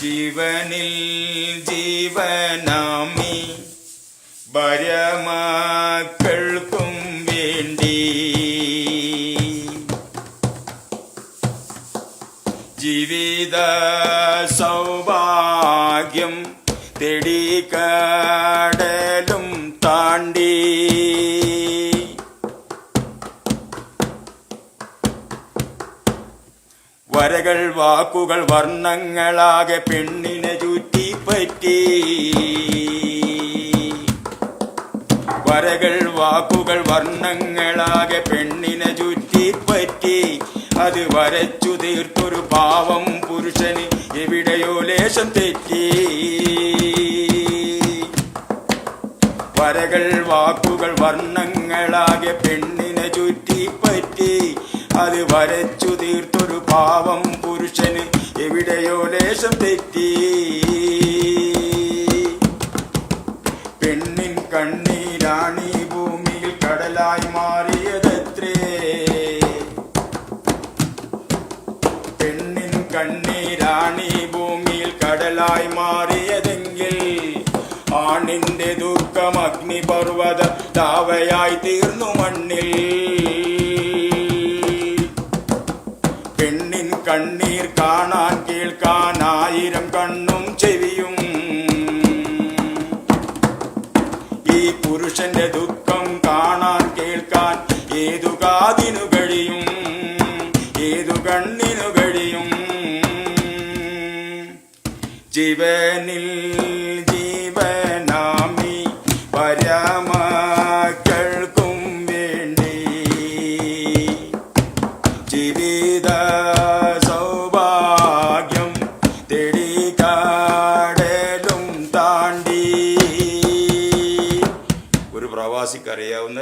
ജീവനിൽ ജീവനാമി ഭരമാക്കൾക്കും വേണ്ടി. ജീവിത സൗഭാഗ്യം തെടികടലും താണ്ടി. വരകൾ വാക്കുകൾ വർണങ്ങളാകെ പെണ്ണിനെ ചുറ്റിപ്പറ്റി വരകൾ വാക്കുകൾ വർണങ്ങളാകെ പെണ്ണിനെ ചുറ്റിപ്പറ്റി അത് വരച്ചു തീർത്തൊരു പാവം പുരുഷന് എവിടെയോ ലേശം തെറ്റി. വരകൾ വാക്കുകൾ വർണങ്ങളാകെ പെണ്ണിനെ ചുറ്റിപ്പറ്റി അത് വരച്ചു തീർത്തൊരു പാവം പുരുഷന് എവിടെയോ ലേശം തെറ്റി. പെണ്ണിൻ കണ്ണീരാണി ഭൂമിയിൽ കടലായി മാറിയതത്രേ. പെണ്ണിൻ കണ്ണീരാണി ഭൂമിയിൽ കടലായി മാറിയതെങ്കിൽ ആണിന്റെ ദുഃഖം അഗ്നിപർവത താവയായി തീർന്നു മണ്ണിൽ. പെണ്ണിൻ കണ്ണീർ കാണാൻ കേൾക്കാൻ ആയിരം കണ്ണും ചെവിയും. ഈ പുരുഷന്റെ ദുഃഖം കാണാൻ കേൾക്കാൻ ഏതു കാതിനു കഴിയും? ഏതു കണ്ണിനു കഴിയും? ജീവനിൽ ജീവിത സൗഭാഗ്യം തേടി താണ്ടി. ഒരു പ്രവാസിക്കറിയാവുന്ന